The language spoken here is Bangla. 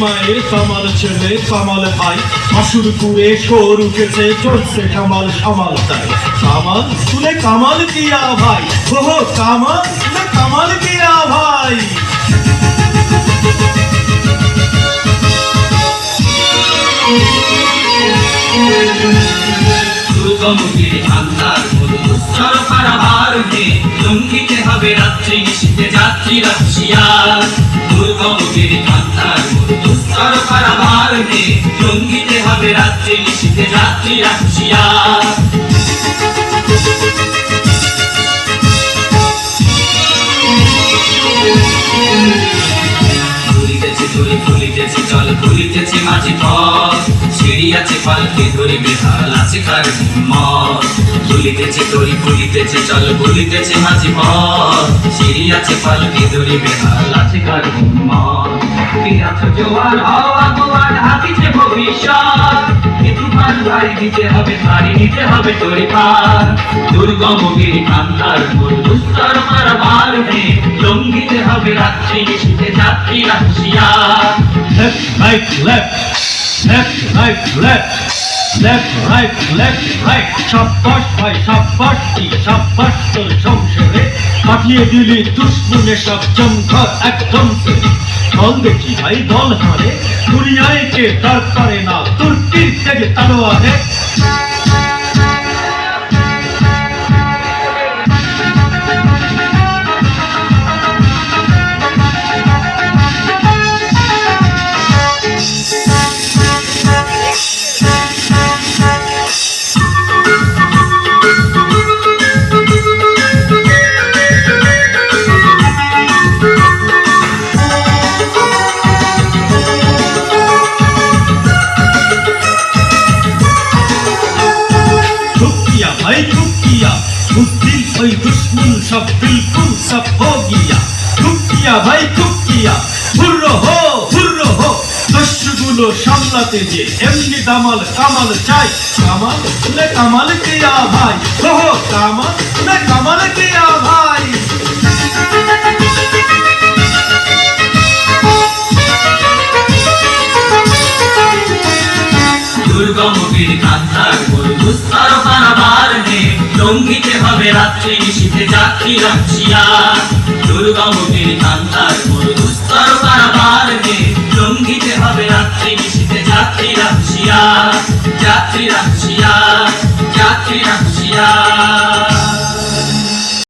মায়ের কামাল ছেলে, কামাল ভাই। আসুর কুড়ে সোর উঠেছে, চলছে কামাল, সামাল তাই। কামাল শুনে কামাল কিয়া ভাই। ওহো, কামাল শুনে কামাল কিয়া ভাই। দুর্গমুখীর আন্ধার মধু পারাবার হে লঙ্ঘিতে হবে রাত্রি, নিশীতে যাত্রী রাশিয়া দুর্গমুখীর পারাবার জঙ্গিতে হবে রাত্রি নিশীতে রাত্রি রাখিয়া ধরে ফুলিতেছে জল ফুলিতেছে মাঝে পথ। আছে পালকে, ধরে বেহাল আছে কার মত? ফুলিতেছে তরি, ফুলিতেছে জল ফুলিতেছে মাঝি পথ। সিঁড়ি আছে পালকে, ধরে বেহাল আছে কার মত? বিরাট জোয়ার হওয়া গোয়ার হাতিছে ভবিষ্যৎ। রাত্রি, নিশীতে যাত্রী left right left left, right, left, left, right, left, right, সাব্বাস ভাই সাব্বাস দি সাব্বাস তোর সংসারে। পাঠিয়ে দিলি দুশ্মনে সব জমঘর একদম দল দেখি ভাই দল হারে। দুনিয়ায় কে তার পারে না? তুর্কির থেকে তারো আহে মুসলিম ওই দুশ্মন সব বিলকুল সব হো গিয়া কুকিয়া ভাই কুকিয়া ফুর্র হো ফুর্র হো। দস্যুগুলো সামলাতে যে এমনি দামাল কামাল চাই। কামাল না কামাল কে ভাই? হো কামাল না কামাল কে ভাই? দুর্গম বীর কান্না রাত্রি নিশীতে যাত্রী রাশিয়া দুর্গমুখীর কান্তার মোর দুস্তর পারাবার হে লঙ্ঘিতে হবে রাত্রি নিশীতে যাত্রী রাখিয়া যাত্রী রাখিয়া, যাত্রী রাশিয়া